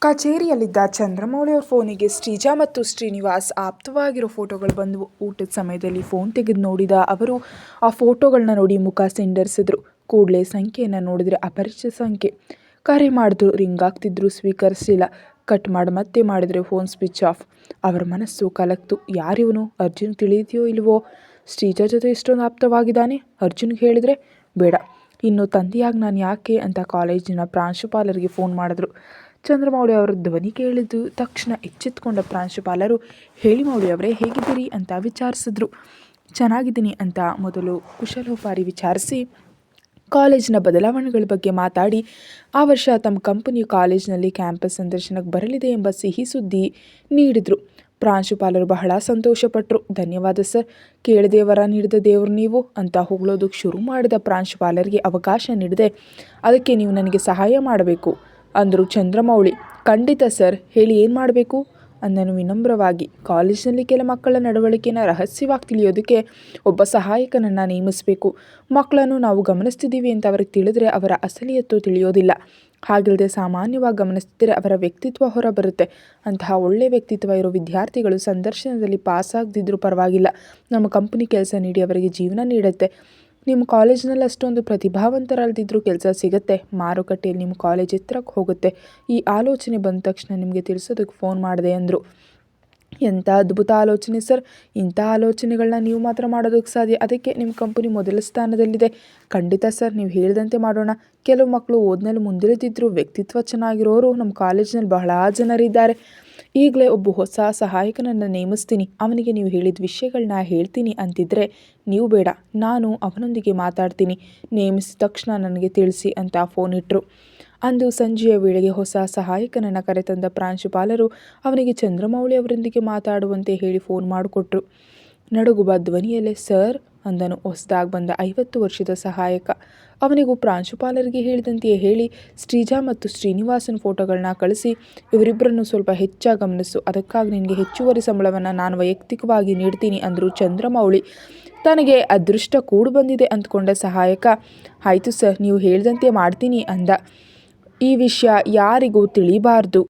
ಕಚೇರಿಯಲ್ಲಿದ್ದ ಚಂದ್ರಮೌಳಿ ಅವ್ರ ಫೋನಿಗೆ ಶ್ರೀಜಾ ಮತ್ತು ಶ್ರೀನಿವಾಸ್ ಆಪ್ತವಾಗಿರೋ ಫೋಟೋಗಳು ಬಂದವು. ಊಟದ ಸಮಯದಲ್ಲಿ ಫೋನ್ ತೆಗೆದು ನೋಡಿದ ಅವರು, ಆ ಫೋಟೋಗಳನ್ನ ನೋಡಿ ಮುಖ ಸಿಂಡರಿಸಿದ್ರು. ಕೂಡಲೇ ಸಂಖ್ಯೆಯನ್ನು ನೋಡಿದರೆ ಅಪರಿಚಿತ ಸಂಖ್ಯೆ. ಕರೆ ಮಾಡಿದ್ರು, ರಿಂಗ್ ಆಗ್ತಿದ್ರು ಸ್ವೀಕರಿಸಲಿಲ್ಲ ಕಟ್ ಮಾಡಿ ಮತ್ತೆ ಮಾಡಿದರೆ ಫೋನ್ ಸ್ವಿಚ್ ಆಫ್. ಅವರ ಮನಸ್ಸು ಕಲಕ್ತು. ಯಾರಿವನು ಅರ್ಜುನ್ ತಿಳಿದೆಯೋ ಇಲ್ವೋ? ಶ್ರೀಜಾ ಜೊತೆ ಇಷ್ಟೊಂದು ಆಪ್ತವಾಗಿದ್ದಾನೆ? ಅರ್ಜುನ್ಗೆ ಹೇಳಿದರೆ ಬೇಡ. ಇನ್ನು ತಂದೆಯಾಗಿ ನಾನು ಯಾಕೆ ಅಂತ ಕಾಲೇಜಿನ ಪ್ರಾಂಶುಪಾಲರಿಗೆ ಫೋನ್ ಮಾಡಿದ್ರು. ಚಂದ್ರಮೌಳಿ ಅವರ ಧ್ವನಿ ಕೇಳಿದ್ದು ತಕ್ಷಣ ಎಚ್ಚೆತ್ತುಕೊಂಡ ಪ್ರಾಂಶುಪಾಲರು, ಹೇಳಿ ಮೌಳಿ ಅವರೇ, ಹೇಗಿದ್ದೀರಿ? ಅಂತ ವಿಚಾರಿಸಿದ್ರು. ಚೆನ್ನಾಗಿದ್ದೀನಿ ಅಂತ ಮೊದಲು ಕುಶಲೋಪಾರಿ ವಿಚಾರಿಸಿ, ಕಾಲೇಜಿನ ಬದಲಾವಣೆಗಳ ಬಗ್ಗೆ ಮಾತಾಡಿ, ಆ ವರ್ಷ ತಮ್ಮ ಕಂಪನಿಯು ಕಾಲೇಜಿನಲ್ಲಿ ಕ್ಯಾಂಪಸ್ ಸಂದರ್ಶನಕ್ಕೆ ಬರಲಿದೆ ಎಂಬ ಸಿಹಿ ಸುದ್ದಿ ನೀಡಿದರು. ಪ್ರಾಂಶುಪಾಲರು ಬಹಳ ಸಂತೋಷಪಟ್ಟರು ಧನ್ಯವಾದ ಸರ್, ಕೇಳದೆ ವರ ನೀಡಿದ ದೇವರು ನೀವು ಅಂತ ಹೊಗಳೋದಕ್ಕೆ ಶುರು ಮಾಡಿದ ಪ್ರಾಂಶುಪಾಲರಿಗೆ ಅವಕಾಶ ನೀಡಿದೆ. ಅದಕ್ಕೆ ನೀವು ನನಗೆ ಸಹಾಯ ಮಾಡಬೇಕು. ಅಂದರು ಚಂದ್ರಮೌಳಿ, ಖಂಡಿತ ಸರ್, ಹೇಳಿ ಏನು ಮಾಡಬೇಕು? ಅಂದನು ವಿನಮ್ರವಾಗಿ. ಕಾಲೇಜಿನಲ್ಲಿ ಕೆಲ ಮಕ್ಕಳ ನಡವಳಿಕೆನ ರಹಸ್ಯವಾಗಿ ತಿಳಿಯೋದಕ್ಕೆ ಒಬ್ಬ ಸಹಾಯಕನನ್ನು ನೇಮಿಸಬೇಕು. ಮಕ್ಕಳನ್ನು ನಾವು ಗಮನಿಸ್ತಿದ್ದೀವಿ ಅಂತ ಅವ್ರಿಗೆ ತಿಳಿದ್ರೆ ಅವರ ಅಸಲಿಯತ್ತು ತಿಳಿಯೋದಿಲ್ಲ. ಹಾಗಿಲ್ಲದೆ ಸಾಮಾನ್ಯವಾಗಿ ಗಮನಿಸ್ತಿದ್ರೆ ಅವರ ವ್ಯಕ್ತಿತ್ವ ಹೊರ ಬರುತ್ತೆ ಅಂತಹ ಒಳ್ಳೆಯ ವ್ಯಕ್ತಿತ್ವ ಇರೋ ವಿದ್ಯಾರ್ಥಿಗಳು ಸಂದರ್ಶನದಲ್ಲಿ ಪಾಸ್ ಆಗದಿದ್ದರೂ ಪರವಾಗಿಲ್ಲ. ನಮ್ಮ ಕಂಪನಿ ಕೆಲಸ ನೀಡಿ ಅವರಿಗೆ ಜೀವನ ನೀಡುತ್ತೆ. ನಿಮ್ಮ ಕಾಲೇಜ್ನಲ್ಲಿ ಅಷ್ಟೊಂದು ಪ್ರತಿಭಾವಂತರಲ್ದಿದ್ರೂ ಕೆಲಸ ಸಿಗುತ್ತೆ. ಮಾರುಕಟ್ಟೆಯಲ್ಲಿ ನಿಮ್ಮ ಕಾಲೇಜ್ ಎತ್ತರಕ್ಕೆ ಹೋಗುತ್ತೆ. ಈ ಆಲೋಚನೆ ಬಂದ ತಕ್ಷಣ ನಿಮಗೆ ತಿಳಿಸೋದಕ್ಕೆ ಫೋನ್ ಮಾಡಿದೆ ಅಂದರು. ಎಂಥ ಅದ್ಭುತ ಆಲೋಚನೆ ಸರ್. ಇಂಥ ಆಲೋಚನೆಗಳನ್ನ ನೀವು ಮಾತ್ರ ಮಾಡೋದಕ್ಕೆ ಸಾಧ್ಯ. ಅದಕ್ಕೆ ನಿಮ್ಮ ಕಂಪನಿ ಮೊದಲ ಸ್ಥಾನದಲ್ಲಿದೆ. ಖಂಡಿತ ಸರ್, ನೀವು ಹೇಳಿದಂತೆ ಮಾಡೋಣ. ಕೆಲವು ಮಕ್ಕಳು ಓದಿನಲ್ಲಿ ಮುಂದಿಳಿದಿದ್ದರು ವ್ಯಕ್ತಿತ್ವ ಚೆನ್ನಾಗಿರೋರು. ನಮ್ಮ ಕಾಲೇಜಿನಲ್ಲಿ ಬಹಳ ಜನರಿದ್ದಾರೆ. ಈಗಲೇ ಒಬ್ಬ ಹೊಸ ಸಹಾಯಕನನ್ನು ನೇಮಿಸ್ತೀನಿ. ಅವನಿಗೆ ನೀವು ಹೇಳಿದ ವಿಷಯಗಳನ್ನ ಹೇಳ್ತೀನಿ ಅಂತಿದ್ರೆ ನೀವು ಬೇಡ, ನಾನು ಅವನೊಂದಿಗೆ ಮಾತಾಡ್ತೀನಿ. ನೇಮಿಸಿದ ತಕ್ಷಣ ನನಗೆ ತಿಳಿಸಿ ಅಂತ ಫೋನ್ ಇಟ್ಟರು ಅಂದು ಸಂಜೆಯ ವೇಳೆಗೆ ಹೊಸ ಸಹಾಯಕನನ್ನು ಕರೆತಂದ ಪ್ರಾಂಶುಪಾಲರು ಅವನಿಗೆ ಚಂದ್ರಮೌಳಿ ಅವರೊಂದಿಗೆ ಮಾತಾಡುವಂತೆ ಹೇಳಿ ಫೋನ್ ಮಾಡಿಕೊಟ್ರು. ನಡುಗುವ ಧ್ವನಿಯಲ್ಲೇ, ಸರ್, ಅಂದನು. ಹೊಸದಾಗಿ ಬಂದ ಐವತ್ತು ವರ್ಷದ ಸಹಾಯಕ. ಅವನಿಗೂ ಪ್ರಾಂಶುಪಾಲರಿಗೆ ಹೇಳಿದಂತೆಯೇ ಹೇಳಿ, ಶ್ರೀಜಾ ಮತ್ತು ಶ್ರೀನಿವಾಸನ ಫೋಟೋಗಳನ್ನ ಕಳಿಸಿ ಇವರಿಬ್ಬರನ್ನು ಸ್ವಲ್ಪ ಹೆಚ್ಚಾಗಿ ಗಮನಿಸು. ಅದಕ್ಕಾಗಿ ನಿನಗೆ ಹೆಚ್ಚುವರಿ ಸಂಬಳವನ್ನು ನಾನು ವೈಯಕ್ತಿಕವಾಗಿ ನೀಡ್ತೀನಿ, ಅಂದರು ಚಂದ್ರಮೌಳಿ. ತನಗೆ ಅದೃಷ್ಟ ಕೂಡು ಬಂದಿದೆ ಅಂದ್ಕೊಂಡ ಸಹಾಯಕ. ಆಯಿತು ಸರ್, ನೀವು ಹೇಳಿದಂತೆ ಮಾಡ್ತೀನಿ, ಅಂದ. ಈ ವಿಷಯ ಯಾರಿಗೂ ತಿಳಿಬಾರ್ದು.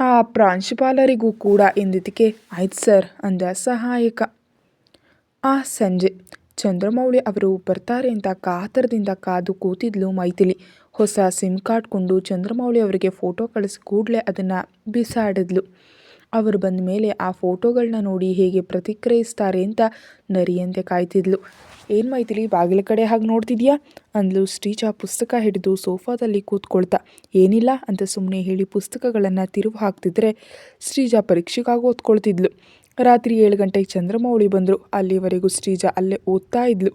ಆ ಪ್ರಾಂಶುಪಾಲರಿಗೂ ಕೂಡ ಎಂದಿದ್ದಕ್ಕೆ ಆಯ್ತು ಸರ್, ಅಂದ ಸಹಾಯಕ. ಆ ಸಂಜೆ ಚಂದ್ರಮೌಳಿ ಅವರು ಬರ್ತಾರೆ ಅಂತ ಕಾತರದಿಂದ ಕಾದು ಕೂತಿದ್ಲು ಮೈಥಿಲಿ. ಹೊಸ ಸಿಮ್ ಕಾರ್ಡ್ ಕೊಂಡು ಚಂದ್ರಮೌಳಿ ಅವರಿಗೆ ಫೋಟೋ ಕಳಿಸಿ ಕೂಡಲೇ ಅದನ್ನು ಬಿಸಾಡಿದ್ಲು. ಅವರು ಬಂದ ಮೇಲೆ ಆ ಫೋಟೋಗಳನ್ನ ನೋಡಿ ಹೇಗೆ ಪ್ರತಿಕ್ರಿಯಿಸ್ತಾರೆ ಅಂತ ನರಿಯಂತೆ ಕಾಯ್ತಿದ್ಲು. ಏನು ಮೈಥಿಲಿ, ಬಾಗಿಲ ಕಡೆ ಹಾಗೆ ನೋಡ್ತಿದ್ಯಾ? ಅಂದ್ಲು ಶ್ರೀಜಾ ಪುಸ್ತಕ ಹಿಡಿದು ಸೋಫಾದಲ್ಲಿ ಕೂತ್ಕೊಳ್ತಾ. ಏನಿಲ್ಲ ಅಂತ ಸುಮ್ಮನೆ ಹೇಳಿ ಪುಸ್ತಕಗಳನ್ನು ತಿರುವು ಹಾಕ್ತಿದ್ರೆ ಶ್ರೀಜಾ ಪರೀಕ್ಷೆಗಾಗಿ ಓದ್ಕೊಳ್ತಿದ್ಲು. ರಾತ್ರಿ ಏಳು ಗಂಟೆಗೆ ಚಂದ್ರಮೌಳಿ ಬಂದರು. ಅಲ್ಲಿವರೆಗೂ ಶ್ರೀಜಾ ಅಲ್ಲೇ ಓದ್ತಾ ಇದ್ಲು.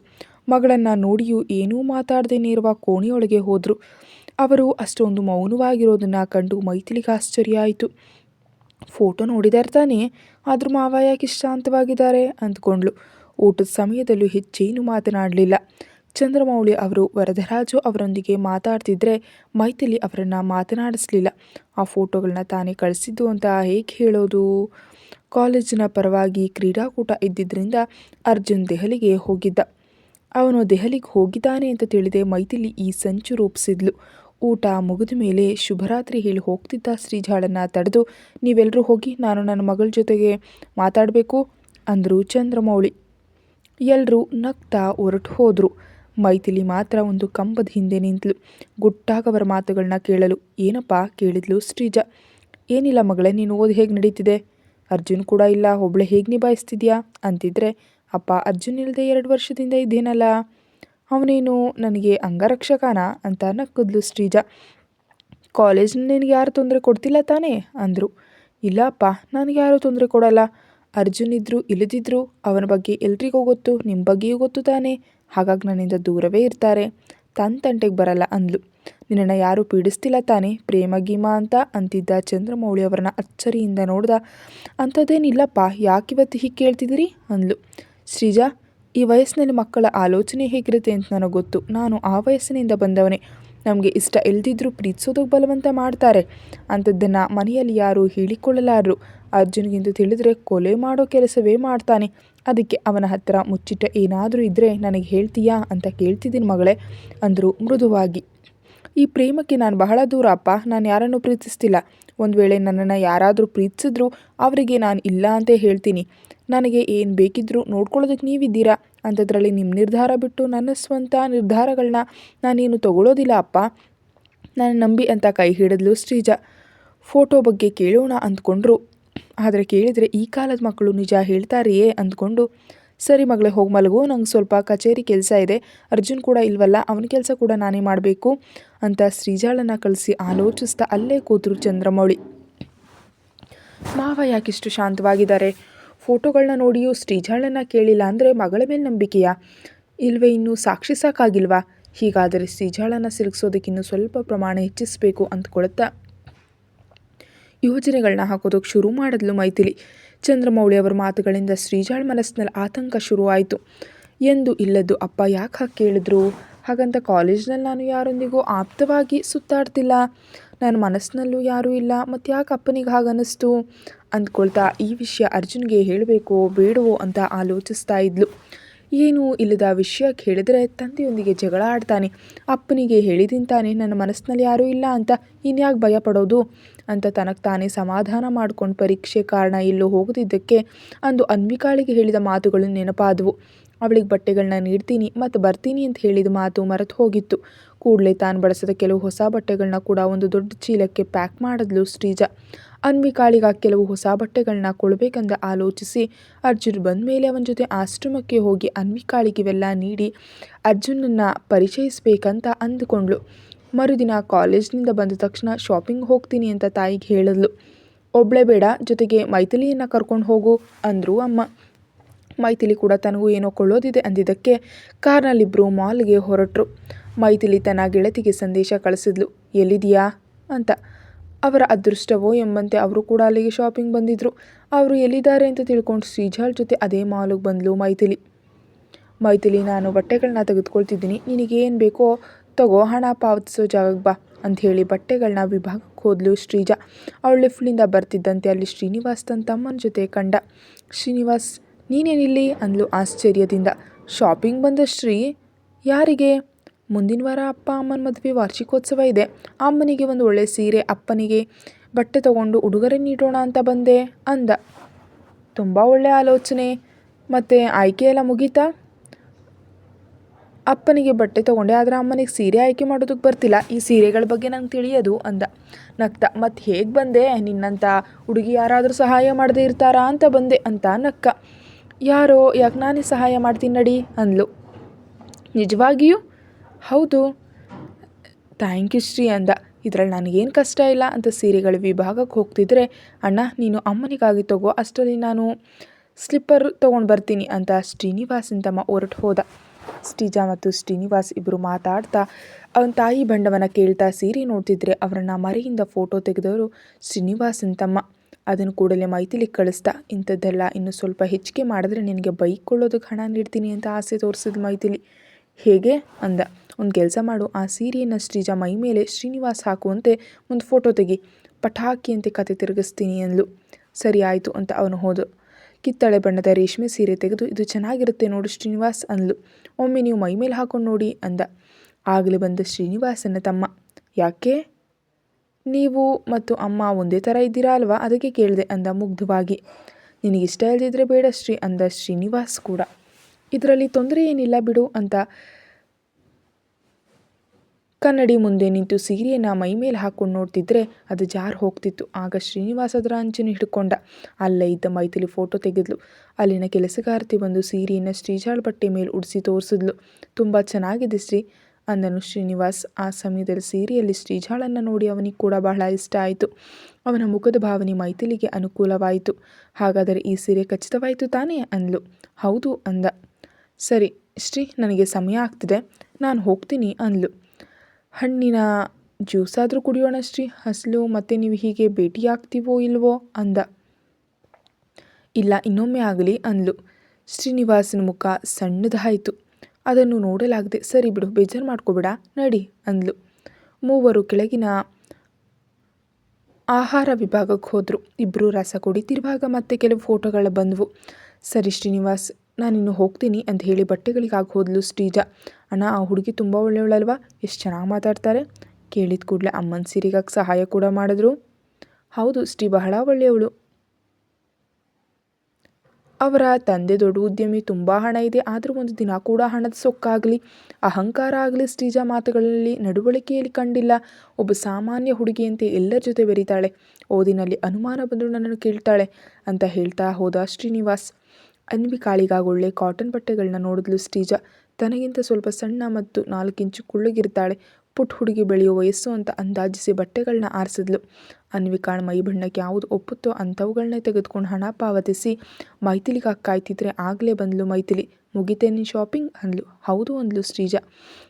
ಮಗಳನ್ನು ನೋಡಿಯೂ ಏನೂ ಮಾತಾಡದೆ ನೇರವಾಗಿ ಕೋಣೆಯೊಳಗೆ ಹೋದರು. ಅವರು ಅಷ್ಟೊಂದು ಮೌನವಾಗಿರೋದನ್ನು ಕಂಡು ಮೈಥಿಲಿಗೆ ಆಶ್ಚರ್ಯ ಆಯಿತು. ಫೋಟೋ ನೋಡಿದಾರೆ ತಾನೇ? ಆದರೂ ಮಾವ ಯಾಕೆ ಶಾಂತವಾಗಿದ್ದಾರೆ? ಅಂದ್ಕೊಂಡ್ಳು ಊಟದ ಸಮಯದಲ್ಲೂ ಹೆಚ್ಚೇನು ಮಾತನಾಡಲಿಲ್ಲ. ಚಂದ್ರಮೌಳಿ ಅವರು ವರದರಾಜು ಅವರೊಂದಿಗೆ ಮಾತಾಡ್ತಿದ್ರೆ ಮೈಥಿಲಿ ಅವರನ್ನು ಮಾತನಾಡಿಸ್ಲಿಲ್ಲ. ಆ ಫೋಟೋಗಳನ್ನ ತಾನೇ ಕಳಿಸಿದ್ದು ಅಂತ ಹೇಗೆ ಹೇಳೋದು? ಕಾಲೇಜಿನ ಪರವಾಗಿ ಕ್ರೀಡಾಕೂಟ ಇದ್ದಿದ್ದರಿಂದ ಅರ್ಜುನ್ ದೆಹಲಿಗೆ ಹೋಗಿದ್ದ. ಅವನು ದೆಹಲಿಗೆ ಹೋಗಿದ್ದಾನೆ ಅಂತ ತಿಳಿದೇ ಮೈಥಿಲಿ ಈ ಸಂಚು ರೂಪಿಸಿದ್ಲು. ಊಟ ಮುಗಿದ ಮೇಲೆ ಶುಭರಾತ್ರಿ ಹೇಳಿ ಹೋಗ್ತಿದ್ದ ಶ್ರೀಜಾಳನ್ನು ತಡೆದು ನೀವೆಲ್ಲರೂ ಹೋಗಿ, ನಾನು ನನ್ನ ಮಗಳ ಜೊತೆಗೆ ಮಾತಾಡಬೇಕು ಅಂದರು ಚಂದ್ರಮೌಳಿ. ಎಲ್ಲರೂ ನಗ್ತಾ ಹೊರಟು ಹೋದರು. ಮೈಥಿಲಿ ಮಾತ್ರ ಒಂದು ಕಂಬದ ಹಿಂದೆ ನಿಂತಳು ಗುಟ್ಟಾಗವರ ಮಾತುಗಳನ್ನ ಕೇಳಲು ಏನಪ್ಪ ಕೇಳಿದ್ಲು ಶ್ರೀಜಾ. ಏನಿಲ್ಲ ಮಗಳೇ, ನೀನು ಓದಿ ಹೇಗೆ ನಡೀತಿದೆ? ಅರ್ಜುನ್ ಕೂಡ ಇಲ್ಲ, ಒಬ್ಳೆ ಹೇಗೆ ನಿಭಾಯಿಸ್ತಿದ್ಯಾ? ಅಂತಿದ್ರೆ, ಅಪ್ಪ ಅರ್ಜುನ್ ಇಲ್ಲದೆ ಎರಡು ವರ್ಷದಿಂದ ಇದ್ದೇನಲ್ಲ? ಅವನೇನು, ನನಗೆ ಅಂಗರಕ್ಷಕನ? ಅಂತ ನಕ್ಕದ್ಲು ಶ್ರೀಜಾ. ಕಾಲೇಜ್ನ ನಿನಗೆ ಯಾರು ತೊಂದರೆ ಕೊಡ್ತಿಲ್ಲ ತಾನೇ? ಅಂದರು. ಇಲ್ಲ ಅಪ್ಪ, ನನಗೆ ಯಾರೂ ತೊಂದರೆ ಕೊಡಲ್ಲ. ಅರ್ಜುನ್ ಇದ್ರು ಇಲ್ಲದಿದ್ದರು ಅವನ ಬಗ್ಗೆ ಎಲ್ರಿಗೂ ಗೊತ್ತು ನಿಮ್ಮ ಬಗ್ಗೆಯೂ ಗೊತ್ತು ತಾನೇ? ಹಾಗಾಗಿ ನನ್ನಿಂದ ದೂರವೇ ಇರ್ತಾರೆ. ತನ್ನ ತಂಟೆಗೆ ಬರಲ್ಲ, ಅಂದ್ಲು. ನಿನ್ನನ್ನು ಯಾರೂ ಪೀಡಿಸ್ತಿಲ್ಲ ತಾನೇ. ಪ್ರೇಮ ಗೀಮ ಅಂತ ಅಂತಿದ್ದ ಚಂದ್ರಮೌಳಿ ಅವರನ್ನ ಅಚ್ಚರಿಯಿಂದ ನೋಡ್ದ ಅಂಥದ್ದೇನಿಲ್ಲಪ್ಪ ಯಾಕಿವತ್ತು ಹೀಗೆ ಕೇಳ್ತಿದ್ದೀರಿ? ಅಂದ್ಲು. ಶ್ರೀಜಾ, ಈ ವಯಸ್ಸಿನಲ್ಲಿ ಮಕ್ಕಳ ಆಲೋಚನೆ ಹೇಗಿರುತ್ತೆ ಅಂತ ನನಗೆ ಗೊತ್ತು. ನಾನು ಆ ವಯಸ್ಸಿನಿಂದ ಬಂದವನೇ. ನಮಗೆ ಇಷ್ಟ ಇಲ್ದಿದ್ರೂ ಪ್ರೀತಿಸೋದಕ್ಕೆ ಬಲವಂತ ಮಾಡ್ತಾರೆ. ಅಂಥದ್ದನ್ನು ಮನೆಯಲ್ಲಿ ಯಾರೂ ಹೇಳಿಕೊಳ್ಳಲಾರರು. ಅರ್ಜುನ್ಗಿಂತ ತಿಳಿದ್ರೆ ಕೊಲೆ ಮಾಡೋ ಕೆಲಸವೇ ಮಾಡ್ತಾನೆ. ಅದಕ್ಕೆ ಅವನ ಹತ್ತಿರ ಮುಚ್ಚಿಟ್ಟ ಏನಾದರೂ ಇದ್ದರೆ ನನಗೆ ಹೇಳ್ತೀಯಾ ಅಂತ ಕೇಳ್ತಿದ್ದೀನಿ ಮಗಳೇ, ಅಂದರು ಮೃದುವಾಗಿ. ಈ ಪ್ರೇಮಕ್ಕೆ ನಾನು ಬಹಳ ದೂರ, ಅಪ್ಪ. ನಾನು ಯಾರನ್ನು ಪ್ರೀತಿಸ್ತಿಲ್ಲ. ಒಂದು ವೇಳೆ ನನ್ನನ್ನು ಯಾರಾದರೂ ಪ್ರೀತಿಸಿದ್ರು, ಅವರಿಗೆ ನಾನು ಇಲ್ಲ ಅಂತ ಹೇಳ್ತೀನಿ. ನನಗೆ ಏನು ಬೇಕಿದ್ದರೂ ನೋಡ್ಕೊಳ್ಳೋದಕ್ಕೆ ನೀವಿದ್ದೀರಾ? ಅಂಥದ್ರಲ್ಲಿ ನಿಮ್ಮ ನಿರ್ಧಾರ ಬಿಟ್ಟು ನನ್ನ ಸ್ವಂತ ನಿರ್ಧಾರಗಳನ್ನ ನಾನೇನು ತಗೊಳ್ಳೋದಿಲ್ಲ ಅಪ್ಪ. ನಾನು ನಂಬಿ ಅಂತ ಕೈ ಹಿಡಿದ್ಲು ಶ್ರೀಜಾ. ಫೋಟೋ ಬಗ್ಗೆ ಕೇಳೋಣ ಅಂದ್ಕೊಂಡ್ರು. ಆದರೆ ಕೇಳಿದರೆ ಈ ಕಾಲದ ಮಕ್ಕಳು ನಿಜ ಹೇಳ್ತಾರೆಯೇ ಅಂದ್ಕೊಂಡು ಸರಿ ಮಗಳೇ, ಹೋಗಿ ಮಲಗು. ನಂಗೆ ಸ್ವಲ್ಪ ಕಚೇರಿ ಕೆಲಸ ಇದೆ. ಅರ್ಜುನ್ ಕೂಡ ಇಲ್ವಲ್ಲ, ಅವನ ಕೆಲಸ ಕೂಡ ನಾನೇ ಮಾಡಬೇಕು ಅಂತ ಶ್ರೀಜಾಳನ್ನು ಕಳಿಸಿ ಆಲೋಚಿಸ್ತಾ ಅಲ್ಲೇ ಕೂತರು ಚಂದ್ರಮೌಳಿ. ಮಾವ ಯಾಕಿಷ್ಟು ಶಾಂತವಾಗಿದ್ದಾರೆ? ಫೋಟೋಗಳನ್ನ ನೋಡಿಯೂ ಶ್ರೀಜಾಳನ್ನು ಕೇಳಿಲ್ಲ ಅಂದರೆ ಮಗಳ ಮೇಲೆ ನಂಬಿಕೆಯಾ? ಇಲ್ವೇ, ಇನ್ನೂ ಸಾಕ್ಷಿ ಸಾಕಾಗಿಲ್ವಾ? ಹೀಗಾದರೆ ಶ್ರೀಜಾಳನ್ನು ಸಿಲುಕಿಸೋದಕ್ಕಿನ್ನೂ ಸ್ವಲ್ಪ ಪ್ರಮಾಣ ಹೆಚ್ಚಿಸಬೇಕು ಅಂದ್ಕೊಳುತ್ತಾ ಯೋಜನೆಗಳನ್ನ ಹಾಕೋದಕ್ಕೆ ಶುರು ಮಾಡಿದ್ಲು ಮೈಥಿಲಿ. ಚಂದ್ರಮೌಳಿ ಅವರ ಮಾತುಗಳಿಂದ ಶ್ರೀಜಾಳ್ ಮನಸ್ಸಿನಲ್ಲಿ ಆತಂಕ ಶುರುವಾಯಿತು. ಎಂದು ಇಲ್ಲದ್ದು ಅಪ್ಪ ಯಾಕೆ ಹಾಗೆ ಕೇಳಿದ್ರು? ಹಾಗಂತ ಕಾಲೇಜ್ನಲ್ಲಿ ನಾನು ಯಾರೊಂದಿಗೂ ಆಪ್ತವಾಗಿ ಸುತ್ತಾಡ್ತಿಲ್ಲ. ನನ್ನ ಮನಸ್ಸಿನಲ್ಲೂ ಯಾರೂ ಇಲ್ಲ. ಮತ್ತು ಯಾಕೆ ಅಪ್ಪನಿಗೆ ಹಾಗೆ ಅನ್ನಿಸ್ತು? ಅಂದ್ಕೊಳ್ತಾ ಈ ವಿಷಯ ಅರ್ಜುನ್ಗೆ ಹೇಳಬೇಕೋ ಬೇಡವೋ ಅಂತ ಆಲೋಚಿಸ್ತಾ ಇದ್ಲು. ಏನು ಇಲ್ಲದ ವಿಷಯ ಕೇಳಿದರೆ ತಂದೆಯೊಂದಿಗೆ ಜಗಳ ಆಡ್ತಾನೆ. ಅಪ್ಪನಿಗೆ ಹೇಳಿದಿಂತಾನೆ. ನನ್ನ ಮನಸ್ಸಿನಲ್ಲಿ ಯಾರೂ ಇಲ್ಲ ಅಂತ ಇನ್ಯಾಕೆ ಭಯ ಪಡೋದು ಅಂತ ತನಗೆ ತಾನೇ ಸಮಾಧಾನ ಮಾಡ್ಕೊಂಡು ಪರೀಕ್ಷೆ ಕಾರಣ ಎಲ್ಲೋ ಹೋಗದಿದ್ದಕ್ಕೆ ಅಂದು ಅನ್ವಿಕಾಳಿಗೆ ಹೇಳಿದ ಮಾತುಗಳು ನೆನಪಾದವು. ಅವಳಿಗೆ ಬಟ್ಟೆಗಳನ್ನ ನೀಡ್ತೀನಿ ಮತ್ತು ಬರ್ತೀನಿ ಅಂತ ಹೇಳಿದ ಮಾತು ಮರೆತು ಹೋಗಿತ್ತು. ಕೂಡಲೇ ತಾನು ಬಳಸಿದ ಕೆಲವು ಹೊಸ ಬಟ್ಟೆಗಳನ್ನ ಕೂಡ ಒಂದು ದೊಡ್ಡ ಚೀಲಕ್ಕೆ ಪ್ಯಾಕ್ ಮಾಡಿದ್ಲು ಶ್ರೀಜಾ. ಅನ್ವಿಕಾಳಿಗ ಕೆಲವು ಹೊಸ ಬಟ್ಟೆಗಳನ್ನ ಕೊಡಬೇಕಂದ ಆಲೋಚಿಸಿ ಅರ್ಜುನ್ ಬಂದ ಮೇಲೆ ಅವನ ಜೊತೆ ಆಶ್ರಮಕ್ಕೆ ಹೋಗಿ ಅನ್ವಿಕಾಳಿಗೆ ಇವೆಲ್ಲ ನೀಡಿ ಅರ್ಜುನನ್ನು ಪರಿಚಯಿಸಬೇಕಂತ ಅಂದುಕೊಂಡ್ಳು. ಮರುದಿನ ಕಾಲೇಜ್ನಿಂದ ಬಂದ ತಕ್ಷಣ ಶಾಪಿಂಗ್ ಹೋಗ್ತೀನಿ ಅಂತ ತಾಯಿಗೆ ಹೇಳಿದ್ಲು. ಒಬ್ಳೆ ಬೇಡ, ಜೊತೆಗೆ ಮೈಥಿಲಿಯನ್ನು ಕರ್ಕೊಂಡು ಹೋಗು, ಅಂದರು ಅಮ್ಮ. ಮೈಥಿಲಿ ಕೂಡ ತನಗೂ ಏನೋ ಕೊಳ್ಳೋದಿದೆ ಅಂದಿದ್ದಕ್ಕೆ ಕಾರ್ನಲ್ಲಿಬ್ಬರು ಮಾಲ್ಗೆ ಹೊರಟರು. ಮೈಥಿಲಿ ತನ್ನ ಗೆಳತಿಗೆ ಸಂದೇಶ ಕಳಿಸಿದ್ಲು. ಎಲ್ಲಿದೆಯಾ ಅಂತ. ಅವರ ಅದೃಷ್ಟವೋ ಎಂಬಂತೆ ಅವರು ಕೂಡ ಅಲ್ಲಿಗೆ ಶಾಪಿಂಗ್ ಬಂದಿದ್ದರು ಅವರು ಎಲ್ಲಿದ್ದಾರೆ ಅಂತ ತಿಳ್ಕೊಂಡು ಶ್ರೀಜಾಲ್ ಜೊತೆ ಅದೇ ಮಾಲಿಗೆ ಬಂದಳು ಮೈಥಿಲಿ. ಮೈಥಿಲಿ ನಾನು ಬಟ್ಟೆಗಳನ್ನ ತೆಗೆದುಕೊಳ್ತಿದ್ದೀನಿ. ನಿನಗೇನು ಬೇಕೋ ತಗೋ, ಹಣ ಪಾವತಿಸೋ ಜಾಗಕ್ಕೆ ಬಾ ಅಂಥೇಳಿ ಬಟ್ಟೆಗಳನ್ನ ವಿಭಾಗಕ್ಕೆ ಹೋದ್ಲು ಶ್ರೀಜಾ. ಅವಳು ಲಿಫ್ಟ್ನಿಂದ ಬರ್ತಿದ್ದಂತೆ ಅಲ್ಲಿ ಶ್ರೀನಿವಾಸ್ ತನ್ನ ತಮ್ಮನ ಜೊತೆ ಕಂಡ. ಶ್ರೀನಿವಾಸ್, ನೀನೇನಿಲ್ಲಿ? ಅಂದ್ಲು ಆಶ್ಚರ್ಯದಿಂದ. ಶಾಪಿಂಗ್ ಬಂದ ಶ್ರೀ? ಯಾರಿಗೆ? ಮುಂದಿನ ವಾರ ಅಪ್ಪ ಅಮ್ಮನ ಮದುವೆ ವಾರ್ಷಿಕೋತ್ಸವ ಇದೆ. ಅಮ್ಮನಿಗೆ ಒಂದು ಒಳ್ಳೆ ಸೀರೆ, ಅಪ್ಪನಿಗೆ ಬಟ್ಟೆ ತಗೊಂಡು ಉಡುಗೊರೆ ನೀಡೋಣ ಅಂತ ಬಂದೆ, ಅಂದ. ತುಂಬ ಒಳ್ಳೆಯ ಆಲೋಚನೆ. ಮತ್ತು ಆಯ್ಕೆ ಎಲ್ಲ ಮುಗೀತಾ? ಅಪ್ಪನಿಗೆ ಬಟ್ಟೆ ತೊಗೊಂಡೆ, ಆದರೆ ಅಮ್ಮನಿಗೆ ಸೀರೆ ಆಯ್ಕೆ ಮಾಡೋದಕ್ಕೆ ಬರ್ತಿಲ್ಲ. ಈ ಸೀರೆಗಳ ಬಗ್ಗೆ ನಂಗೆ ತಿಳಿಯೋದು ಅಂದ. ನಗ್ತ ಮತ್ತು ಹೇಗೆ ಬಂದೆ? ನಿನ್ನಂಥ ಹುಡುಗಿ ಯಾರಾದರೂ ಸಹಾಯ ಮಾಡದೇ ಇರ್ತಾರಾ? ಅಂತ ಬಂದೆ ಅಂತ ನಕ್ಕ ಯಾರೋ, ಯಾಕೆ ನಾನೇ ಸಹಾಯ ಮಾಡ್ತೀನಿ ನಡಿ, ಅಂದ್ಲು. ನಿಜವಾಗಿಯೂ? ಹೌದು. ಥ್ಯಾಂಕ್ ಯು ಶ್ರೀ, ಅಂದ. ಇದರಲ್ಲಿ ನನಗೇನು ಕಷ್ಟ ಇಲ್ಲ. ಅಂತ ಸೀರೆಗಳ ವಿಭಾಗಕ್ಕೆ ಹೋಗ್ತಿದ್ರೆ, ಅಣ್ಣ, ನೀನು ಅಮ್ಮನಿಗಾಗಿ ತಗೋ, ಅಷ್ಟರಲ್ಲಿ ನಾನು ಸ್ಲಿಪ್ಪರ್ ತೊಗೊಂಡು ಬರ್ತೀನಿ, ಅಂತ ಶ್ರೀನಿವಾಸಿನ ತಮ್ಮ ಹೊರಟು ಹೋದ. ಶ್ರೀಜಾ ಮತ್ತು ಶ್ರೀನಿವಾಸ್ ಇಬ್ಬರು ಮಾತಾಡ್ತಾ, ಅವನ ತಾಯಿ ಬಂಡವನ್ನು ಕೇಳ್ತಾ ಸೀರೆ ನೋಡ್ತಿದ್ರೆ ಅವರನ್ನು ಮರೆಯಿಂದ ಫೋಟೋ ತೆಗೆದವರು ಶ್ರೀನಿವಾಸ್ ತಮ್ಮ ಅದನ್ನು ಕೂಡಲೇ ಮೈತಿಲಿ ಕಳಿಸ್ತಾ, ಇಂಥದ್ದೆಲ್ಲ ಇನ್ನು ಸ್ವಲ್ಪ ಹೆಚ್ಚಿಗೆ ಮಾಡಿದ್ರೆ ನಿನಗೆ ಬೈಕ್ ಕೊಳ್ಳೋದಕ್ಕೆ ಹಣ ನೀಡ್ತೀನಿ ಅಂತ ಆಸೆ ತೋರಿಸಿದ ಮೈಥಿಲಿ. ಹೇಗೆ? ಅಂದ. ಒಂದು ಕೆಲಸ ಮಾಡು, ಆ ಸೀರೆಯನ್ನು ಶ್ರೀಜಾ ಮೈ ಮೇಲೆ ಶ್ರೀನಿವಾಸ್ ಹಾಕುವಂತೆ ಒಂದು ಫೋಟೋ ತೆಗಿ. ಪಟಾಕಿಯಂತೆ ಕತೆ ತಿರುಗಿಸ್ತೀನಿ ಅಂದ್ಲು. ಸರಿ ಆಯಿತು, ಅಂತ ಅವನು ಹೋದ. ಕಿತ್ತಳೆ ಬಣ್ಣದ ರೇಷ್ಮೆ ಸೀರೆ ತೆಗೆದು, ಇದು ಚೆನ್ನಾಗಿರುತ್ತೆ ನೋಡು ಶ್ರೀನಿವಾಸ್ ಅಂದ್ಲು. ಒಮ್ಮೆ ನೀವು ಮೈ ಮೇಲೆ ಹಾಕೊಂಡು ನೋಡಿ ಅಂದ. ಆಗಲೇ ಬಂದ ಶ್ರೀನಿವಾಸನ ತಮ್ಮ. ಯಾಕೆ? ನೀವು ಮತ್ತು ಅಮ್ಮ ಒಂದೇ ಥರ ಇದ್ದೀರಾ ಅಲ್ವಾ? ಅದಕ್ಕೆ ಕೇಳಿದೆ ಅಂದ ಮುಗ್ಧವಾಗಿ. ನಿನಗಿಷ್ಟ ಇಲ್ಲದಿದ್ದರೆ ಬೇಡ ಶ್ರೀ ಅಂದ ಶ್ರೀನಿವಾಸ್ ಕೂಡ. ಇದರಲ್ಲಿ ತೊಂದರೆ ಏನಿಲ್ಲ ಬಿಡು ಅಂತ ಕನ್ನಡಿ ಮುಂದೆ ನಿಂತು ಸೀರೆಯನ್ನು ಮೈ ಮೇಲೆ ಹಾಕ್ಕೊಂಡು ನೋಡ್ತಿದ್ರೆ ಅದು ಜಾರು ಹೋಗ್ತಿತ್ತು. ಆಗ ಶ್ರೀನಿವಾಸ್ ಅದರ ಅಂಚನ್ನು ಹಿಡ್ಕೊಂಡ. ಅಲ್ಲೇ ಇದ್ದ ಫೋಟೋ ತೆಗೆದ್ಲು. ಅಲ್ಲಿನ ಕೆಲಸಗಾರ್ತಿ ಬಂದು ಸೀರೆಯನ್ನು ಶ್ರೀಜಾಳ ಬಟ್ಟೆ ಮೇಲೆ ಉಡಿಸಿ ತೋರಿಸಿದ್ಲು. ತುಂಬ ಚೆನ್ನಾಗಿದೆ ಶ್ರೀ ಅಂದನು ಶ್ರೀನಿವಾಸ್. ಆ ಸಮಯದಲ್ಲಿ ಸೀರೆಯಲ್ಲಿ ಶ್ರೀಜಾಳನ್ನು ನೋಡಿ ಅವನಿಗೆ ಕೂಡ ಬಹಳ ಇಷ್ಟ ಆಯಿತು. ಅವನ ಮುಖದ ಭಾವನೆ ಮೈಥಿಲಿಗೆ ಅನುಕೂಲವಾಯಿತು. ಹಾಗಾದರೆ ಈ ಸೀರೆ ಖಚಿತವಾಯಿತು ತಾನೇ? ಅಂದ್ಲು. ಹೌದು ಅಂದ. ಸರಿ ಶ್ರೀ, ನನಗೆ ಸಮಯ ಆಗ್ತಿದೆ. ನಾನು ಹೋಗ್ತೀನಿ ಅಂದ್ಲು. ಹಣ್ಣಿನ ಜ್ಯೂಸಾದರೂ ಕುಡಿಯೋಣ ಶ್ರೀ. ಹಸಲು, ಮತ್ತೆ ನೀವು ಹೀಗೆ ಭೇಟಿಯಾಗ್ತೀವೋ ಇಲ್ವೋ ಅಂದ. ಇಲ್ಲ, ಇನ್ನೊಮ್ಮೆ ಆಗಲಿ ಅನ್ಲು ಶ್ರೀನಿವಾಸನ ಮುಖ ಸಣ್ಣದಾಯಿತು. ಅದನ್ನು ನೋಡಲಾಗದೆ, ಸರಿ ಬಿಡು, ಬೇಜಾರು ಮಾಡ್ಕೋಬೇಡ, ನಡಿ ಅಂದ್ಲು. ಮೂವರು ಕೆಳಗಿನ ಆಹಾರ ವಿಭಾಗಕ್ಕೆ ಹೋದರು. ಇಬ್ಬರು ರಸ ಕುಡಿತಿರುವಾಗ ಮತ್ತೆ ಕೆಲವು ಫೋಟೋಗಳು ಬಂದವು. ಸರಿ, ಶ್ರೀನಿವಾಸ್ ನಾನಿನ್ನು ಹೋಗ್ತೀನಿ ಅಂತ ಹೇಳಿ ಬಟ್ಟೆಗಳಿಗಾಗಿ ಹೋದಳು ಶ್ರೀಜಾ. ಅಣ್ಣ, ಆ ಹುಡುಗಿ ತುಂಬ ಒಳ್ಳೆಯವಳಲ್ವ? ಎಷ್ಟು ಚೆನ್ನಾಗಿ ಮಾತಾಡ್ತಾರೆ. ಕೇಳಿದ ಕೂಡಲೇ ಅಮ್ಮನ ಸಿರಿಗಾಗಿ ಸಹಾಯ ಕೂಡ ಮಾಡಿದ್ರು. ಹೌದು, ಶ್ರೀ ಬಹಳ ಒಳ್ಳೆಯವಳು. ಅವರ ತಂದೆ ದೊಡ್ಡ ಉದ್ಯಮಿ, ತುಂಬ ಹಣ ಇದೆ. ಆದರೂ ಒಂದು ದಿನ ಕೂಡ ಹಣದ ಸೊಕ್ಕಾಗಲಿ. ಅಹಂಕಾರ ಆಗಲಿ ಶ್ರೀಜಾ ಮಾತುಗಳಲ್ಲಿ, ನಡವಳಿಕೆಯಲ್ಲಿ ಕಂಡಿಲ್ಲ. ಒಬ್ಬ ಸಾಮಾನ್ಯ ಹುಡುಗಿಯಂತೆ ಎಲ್ಲರ ಜೊತೆ ಬೆರೀತಾಳೆ. ಓದಿನಲ್ಲಿ ಅನುಮಾನ ಬಂದರೂ ನನ್ನನ್ನು ಕೇಳ್ತಾಳೆ ಅಂತ ಹೇಳ್ತಾ ಹೋದ ಶ್ರೀನಿವಾಸ್. ಅನ್ವಿ ಕಾಳಿಗಾಗೊಳ್ಳೆ ಕಾಟನ್ ಬಟ್ಟೆಗಳನ್ನ ನೋಡಿದ್ಲು ಸ್ಟೀಜ. ತನಗಿಂತ ಸ್ವಲ್ಪ ಸಣ್ಣ ಮತ್ತು ನಾಲ್ಕು ಇಂಚು ಕುಳ್ಳಗಿರ್ತಾಳೆ. ಪುಟ್ಟ ಹುಡುಗಿ ಬೆಳೆಯುವ ವಯಸ್ಸು ಅಂತ ಅಂದಾಜಿಸಿ ಬಟ್ಟೆಗಳನ್ನ ಆರಿಸಿದ್ಲು. ಅನ್ವಿಕಾಳ ಮೈ ಬಣ್ಣಕ್ಕೆ ಯಾವುದು ಒಪ್ಪುತ್ತೋ ಅಂಥವುಗಳನ್ನೇ ತೆಗೆದುಕೊಂಡು ಹಣ ಪಾವತಿಸಿ ಮೈಥಿಲಿಗೆ ಕಾಯ್ತಿದ್ರೆ ಆಗಲೇ ಬಂದ್ಲು ಮೈಥಿಲಿ. ಮುಗಿತೇನೆ ಶಾಪಿಂಗ್? ಅಂದ್ಲು. ಹೌದು, ಅಂದ್ಲು ಶ್ರೀಜಾ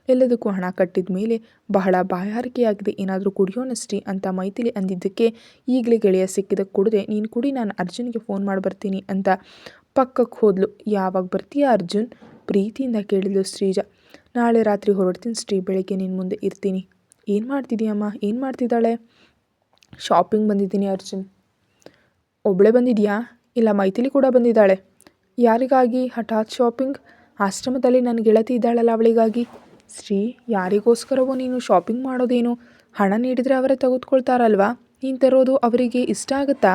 ಎಲ್ಲದಕ್ಕೂ ಹಣ ಕಟ್ಟಿದ ಮೇಲೆ ಬಹಳ ಬಾಯಾರಿಕೆಯಾಗಿದೆ. ಏನಾದರೂ ಕುಡಿಯೋಣ ಶ್ರೀ ಅಂತ ಮೈಥಿಲಿ ಅಂದಿದ್ದಕ್ಕೆ ಈಗಲೇ ಗೆಳೆಯ ಸಿಕ್ಕಿದ ಕುಡಿದೆ, ನೀನು ಕುಡಿ, ನಾನು ಅರ್ಜುನ್ಗೆ ಫೋನ್ ಮಾಡಿ ಬರ್ತೀನಿ ಅಂತ ಪಕ್ಕಕ್ಕೆ ಹೋದ್ಲು. ಯಾವಾಗ ಬರ್ತೀಯ ಅರ್ಜುನ್? ಪ್ರೀತಿಯಿಂದ ಕೇಳಿದ್ಲು ಶ್ರೀಜಾ. ನಾಳೆ ರಾತ್ರಿ ಹೊರಡ್ತೀನಿ ಶ್ರೀ, ಬೆಳಗ್ಗೆ ನಿನ್ನ ಮುಂದೆ ಇರ್ತೀನಿ. ಏನು ಮಾಡ್ತಿದ್ದೀಯಮ್ಮ ಏನು ಮಾಡ್ತಿದ್ದಾಳೆ? ಶಾಪಿಂಗ್ ಬಂದಿದ್ದೀನಿ ಅರ್ಜುನ್. ಒಬ್ಬಳೇ ಬಂದಿದೆಯಾ? ಇಲ್ಲ, ಮೈಥಿಲಿ ಕೂಡ ಬಂದಿದ್ದಾಳೆ. ಯಾರಿಗಾಗಿ? ಹಠಾತ್ ಶಾಪಿಂಗ್? ಆಶ್ರಮದಲ್ಲಿ ನನ್ನ ಗೆಳತಿ ಇದ್ದಾಳಲ್ಲ ಅವಳಿಗಾಗಿ. ಶ್ರೀ, ಯಾರಿಗೋಸ್ಕರವೋ ನೀನು ಶಾಪಿಂಗ್ ಮಾಡೋದೇನು? ಹಣ ನೀಡಿದರೆ ಅವರೇ ತೆಗೆದುಕೊಳ್ತಾರಲ್ವಾ? ನೀನು ತರೋದು ಅವರಿಗೆ ಇಷ್ಟ ಆಗುತ್ತಾ?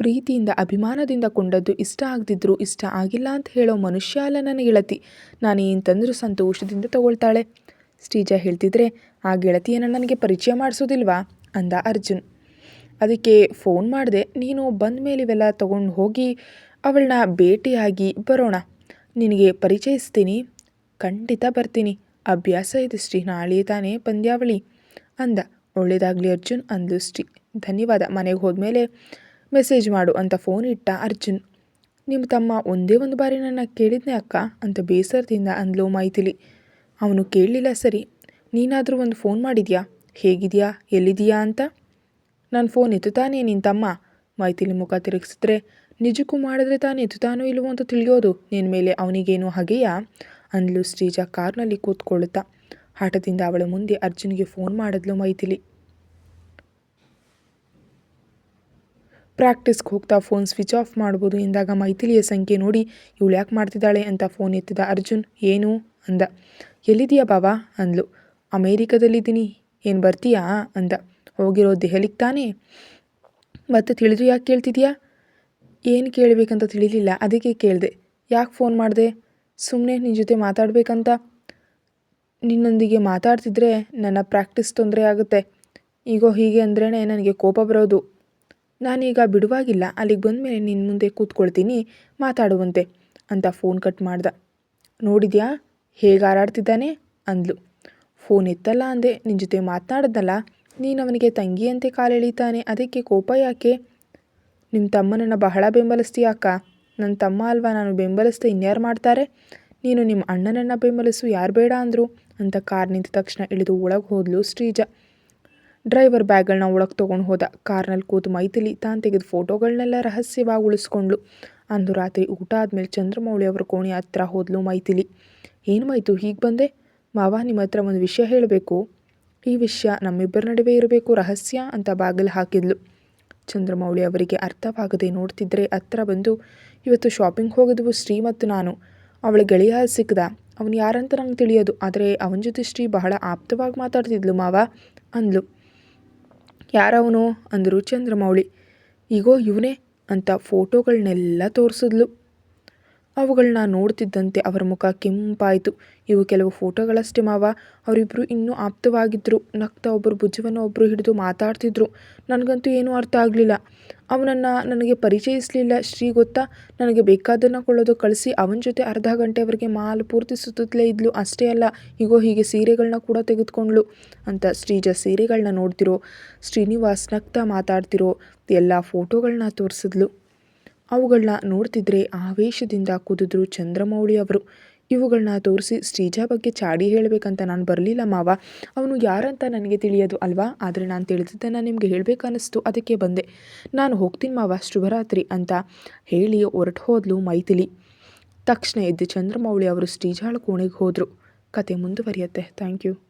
ಪ್ರೀತಿಯಿಂದ, ಅಭಿಮಾನದಿಂದ ಕೊಂಡದ್ದು ಇಷ್ಟ ಆಗದಿದ್ರೂ ಇಷ್ಟ ಆಗಿಲ್ಲ ಅಂತ ಹೇಳೋ ಮನುಷ್ಯ ಅಲ್ಲ ನನ್ನ ಗೆಳತಿ. ನಾನು ಏನು ತಂದರೂ ಸಂತೋಷದಿಂದ ತಗೊಳ್ತಾಳೆ. ಶ್ರೀಜಾ ಹೇಳ್ತಿದ್ರೆ, ಆ ಗೆಳತಿಯನ್ನು ನನಗೆ ಪರಿಚಯ ಮಾಡಿಸೋದಿಲ್ವಾ? ಅಂದ ಅರ್ಜುನ್. ಅದಕ್ಕೆ ಫೋನ್ ಮಾಡಿದೆ, ನೀನು ಬಂದ ಮೇಲೆ ಇವೆಲ್ಲ ತೊಗೊಂಡು ಹೋಗಿ ಅವಳನ್ನ ಭೇಟಿಯಾಗಿ ಬರೋಣ. ನಿನಗೆ ಪರಿಚಯಿಸ್ತೀನಿ. ಖಂಡಿತ ಬರ್ತೀನಿ. ಅಭ್ಯಾಸ ಇದೆ ಶ್ರೀ, ನಾಳೆ ತಾನೇ ಪಂದ್ಯಾವಳಿ. ಅಂದ. ಒಳ್ಳೆಯದಾಗಲಿ ಅರ್ಜುನ್, ಅಂದ್ಲು ಶ್ರೀ. ಧನ್ಯವಾದ. ಮನೆಗೆ ಹೋದ್ಮೇಲೆ ಮೆಸೇಜ್ ಮಾಡು ಅಂತ ಫೋನ್ ಇಟ್ಟ ಅರ್ಜುನ್. ನಿಮ್ಮ ತಮ್ಮ ಒಂದೇ ಒಂದು ಬಾರಿ ನನ್ನ ಕೇಳಿದ್ನೆ ಅಕ್ಕ ಅಂತ ಬೇಸರದಿಂದ ಅಂದ್ಲು ಮೈಥಿಲಿ. ಅವನು ಕೇಳಲಿಲ್ಲ ಸರಿ. ನೀನಾದರೂ ಒಂದು ಫೋನ್ ಮಾಡಿದ್ಯಾ? ಹೇಗಿದೆಯಾ? ಎಲ್ಲಿದೆಯಾ ಅಂತ? ನನ್ನ ಫೋನ್ ಎತ್ತುತ್ತಾನೆ ನಿನ್ನ ತಮ್ಮ. ಮೈಥಿಲಿ ಮುಖ ತಿರುಗಿಸಿದ್ರೆ, ನಿಜಕ್ಕೂ ಮಾಡಿದ್ರೆ ತಾನು ಎತ್ತುತ್ತಾನೋ ಇಲ್ವೋ ಅಂತ ತಿಳಿಯೋದು. ನಿನ್ನ ಮೇಲೆ ಅವನಿಗೇನು ಹಾಗೆಯಾ? ಅಂದ್ಲು ಶ್ರೀಜಾ ಕಾರ್ನಲ್ಲಿ ಕೂತ್ಕೊಳ್ಳುತ್ತಾ. ಹಠದಿಂದ ಅವಳ ಮುಂದೆ ಅರ್ಜುನ್ಗೆ ಫೋನ್ ಮಾಡಿದ್ಲು ಮೈಥಿಲಿ. ಪ್ರಾಕ್ಟೀಸ್ಗೆ ಹೋಗ್ತಾ ಫೋನ್ ಸ್ವಿಚ್ ಆಫ್ ಮಾಡ್ಬೋದು. ಎಂದಾಗ ಮೈಥಿಲಿಯ ಸಂಖ್ಯೆ ನೋಡಿ ಇವಳು ಯಾಕೆ ಮಾಡ್ತಿದ್ದಾಳೆ ಅಂತ ಫೋನ್ ಎತ್ತಿದ ಅರ್ಜುನ್, ಏನು ಅಂದ. ಎಲ್ಲಿದೆಯಾ ಬಾಬಾ ಅಂದ್ಲು. ಅಮೇರಿಕದಲ್ಲಿದ್ದೀನಿ. ಏನು ಬರ್ತೀಯಾ ಅಂದ. ಹೋಗಿರೋ ದೆಹಲಿಗೆ ತಾನೇ? ಮತ್ತೆ ತಿಳಿದು ಯಾಕೆ ಕೇಳ್ತಿದ್ಯಾ ಏನು ಕೇಳಬೇಕಂತ ತಿಳಿಲಿಲ್ಲ. ಅದಕ್ಕೆ ಕೇಳಿದೆ. ಯಾಕೆ ಫೋನ್ ಮಾಡಿದೆ? ಸುಮ್ಮನೆ ನಿನ್ನ ಜೊತೆ ಮಾತಾಡಬೇಕಂತ. ನಿನ್ನೊಂದಿಗೆ ಮಾತಾಡ್ತಿದ್ರೆ ನನ್ನ ಪ್ರಾಕ್ಟೀಸ್ ತೊಂದರೆ ಆಗುತ್ತೆ. ಈಗೋ ಹೀಗೆ ಅಂದ್ರೇ ನನಗೆ ಕೋಪ ಬರೋದು. ನಾನೀಗ ಬಿಡುವಾಗಿಲ್ಲ, ಅಲ್ಲಿಗೆ ಬಂದಮೇಲೆ ನಿನ್ನ ಮುಂದೆ ಕೂತ್ಕೊಳ್ತೀನಿ, ಮಾತಾಡುವಂತೆ ಅಂತ ಫೋನ್ ಕಟ್ ಮಾಡ್ದ. ನೋಡಿದ್ಯಾ? ಹೇಗೆ ಹಾರಾಡ್ತಿದ್ದಾನೆ? ಅಂದ್ಲು. ಫೋನ್ ಎತ್ತಲ್ಲ ಅಂದೆ ನಿನ್ನ ಜೊತೆ ಮಾತನಾಡ್ದಲ್ಲ ನೀನು ಅವನಿಗೆ ತಂಗಿಯಂತೆ ಕಾಲೆಳಿತಾನೆ, ಅದಕ್ಕೆ ಕೋಪ ಯಾಕೆ? ನಿಮ್ಮ ತಮ್ಮನನ್ನು ಬಹಳ ಬೆಂಬಲಿಸ್ತೀಯ ಅಕ್ಕ? ನನ್ನ ತಮ್ಮ ಅಲ್ವಾ ನಾನು ಬೆಂಬಲಿಸ್ದೆ ಇನ್ಯಾರು ಮಾಡ್ತಾರೆ? ನೀನು ನಿಮ್ಮ ಅಣ್ಣನನ್ನು ಬೆಂಬಲಿಸು, ಯಾರು ಬೇಡ ಅಂದರು ಅಂತ ಕಾರ್ ನಿಂತ ತಕ್ಷಣ ಇಳಿದು ಒಳಗೆ ಹೋದ್ಲು ಶ್ರೀಜಾ. ಡ್ರೈವರ್ ಬ್ಯಾಗ್ಗಳನ್ನ ಒಳಗೆ ತೊಗೊಂಡು ಹೋದ. ಕಾರ್ನಲ್ಲಿ ಕೂತು ಮೈಥಿಲಿ ತಾನು ತೆಗೆದ ಫೋಟೋಗಳನ್ನೆಲ್ಲ ರಹಸ್ಯವಾಗಿ ಉಳಿಸ್ಕೊಂಡ್ಳು ಅಂದು ರಾತ್ರಿ ಊಟ ಆದಮೇಲೆ ಚಂದ್ರಮೌಳಿ ಅವರ ಕೋಣೆ ಹತ್ರ ಹೋದ್ಲು ಮೈಥಿಲಿ. ಏನು ಮೈತು ಹೀಗೆ ಬಂದೆ? ಮಾವ, ನಿಮ್ಮ ಹತ್ರ ಒಂದು ವಿಷಯ ಹೇಳಬೇಕು. ಈ ವಿಷಯ ನಮ್ಮಿಬ್ಬರ ನಡುವೆ ಇರಬೇಕು, ರಹಸ್ಯ ಅಂತ ಬಾಗಿಲು ಹಾಕಿದ್ಲು. ಚಂದ್ರಮೌಳಿ ಅವರಿಗೆ ಅರ್ಥವಾಗದೆ ನೋಡ್ತಿದ್ರೆ ಹತ್ರ ಬಂದು, ಇವತ್ತು ಶಾಪಿಂಗ್ ಹೋಗಿದ್ವು ಶ್ರೀ ಮತ್ತು ನಾನು. ಅವಳ ಗೆಳೆಯ ಸಿಕ್ಕದ ಅವನು ಯಾರಂತ ನಂಗೆ ತಿಳಿಯೋದು. ಆದರೆ ಅವನ ಜೊತೆ ಶ್ರೀ ಬಹಳ ಆಪ್ತವಾಗಿ ಮಾತಾಡ್ತಿದ್ಲು ಮಾವ, ಅಂದ್ಲು. ಯಾರವನು ಅಂದರು ಚಂದ್ರಮೌಳಿ. ಈಗೋ ಇವನೇ ಅಂತ ಫೋಟೋಗಳನ್ನೆಲ್ಲ ತೋರಿಸಿದ್ಲು. ಅವುಗಳನ್ನ ನೋಡ್ತಿದ್ದಂತೆ ಅವರ ಮುಖ ಕೆಂಪಾಯಿತು. ಇವು ಕೆಲವು ಫೋಟೋಗಳಷ್ಟೇ ಮಾವ. ಅವರಿಬ್ಬರು ಇನ್ನೂ ಆಪ್ತವಾಗಿದ್ದರು ನಗ್ತಾ ಒಬ್ಬರು ಭುಜವನ್ನು ಒಬ್ಬರು ಹಿಡಿದು ಮಾತಾಡ್ತಿದ್ರು. ನನಗಂತೂ ಏನೂ ಅರ್ಥ ಆಗಲಿಲ್ಲ. ಅವನನ್ನು ನನಗೆ ಪರಿಚಯಿಸಲಿಲ್ಲ. ಶ್ರೀ ಗೊತ್ತಾ? ನನಗೆ ಬೇಕಾದನ್ನು ಕೊಳ್ಳೋದು ಕಳಿಸಿ. ಅವನ ಜೊತೆ ಅರ್ಧ ಗಂಟೆವರೆಗೆ ಮಾಲು ಪೂರ್ತಿ ಸುತ್ತಲೇ ಇದ್ಲು. ಅಷ್ಟೇ ಅಲ್ಲ ಈಗೋ ಹೀಗೆ ಸೀರೆಗಳನ್ನ ಕೂಡ ತೆಗೆದುಕೊಂಡ್ಳು ಅಂತ ಶ್ರೀಜ ಸೀರೆಗಳನ್ನ ನೋಡ್ತಿರೋ ಶ್ರೀನಿವಾಸ್ ನಗ್ತಾ ಮಾತಾಡ್ತಿರೋ ಎಲ್ಲ ಫೋಟೋಗಳನ್ನ ತೋರಿಸಿದ್ಲು. ಅವುಗಳನ್ನ ನೋಡ್ತಿದ್ರೆ ಆವೇಶದಿಂದ ಕುದಿದ್ರು ಚಂದ್ರಮೌಳಿ ಅವರು. ಇವುಗಳನ್ನ ತೋರಿಸಿ ಶ್ರೀಜಾ ಬಗ್ಗೆ ಚಾಡಿ ಹೇಳಬೇಕಂತ ನಾನು ಬರಲಿಲ್ಲ ಮಾವ. ಅವನು ಯಾರಂತ ನನಗೆ ತಿಳಿಯೋದು ಅಲ್ವಾ? ಆದರೆ ನಾನು ತಿಳಿದಿದ್ದನ್ನು ನಿಮಗೆ ಹೇಳಬೇಕನ್ನಿಸ್ತು, ಅದಕ್ಕೆ ಬಂದೆ. ನಾನು ಹೋಗ್ತೀನಿ ಮಾವ, ಶುಭರಾತ್ರಿ ಅಂತ ಹೇಳಿ ಹೊರಟು ಹೋದ್ಲು ಮೈಥಿಲಿ. ತಕ್ಷಣ ಎದ್ದು ಚಂದ್ರಮೌಳಿ ಅವರು ಶ್ರೀಜಾಳ ಕೋಣೆಗೆ ಹೋದರು. ಕತೆ ಮುಂದುವರಿಯುತ್ತೆ. Thank you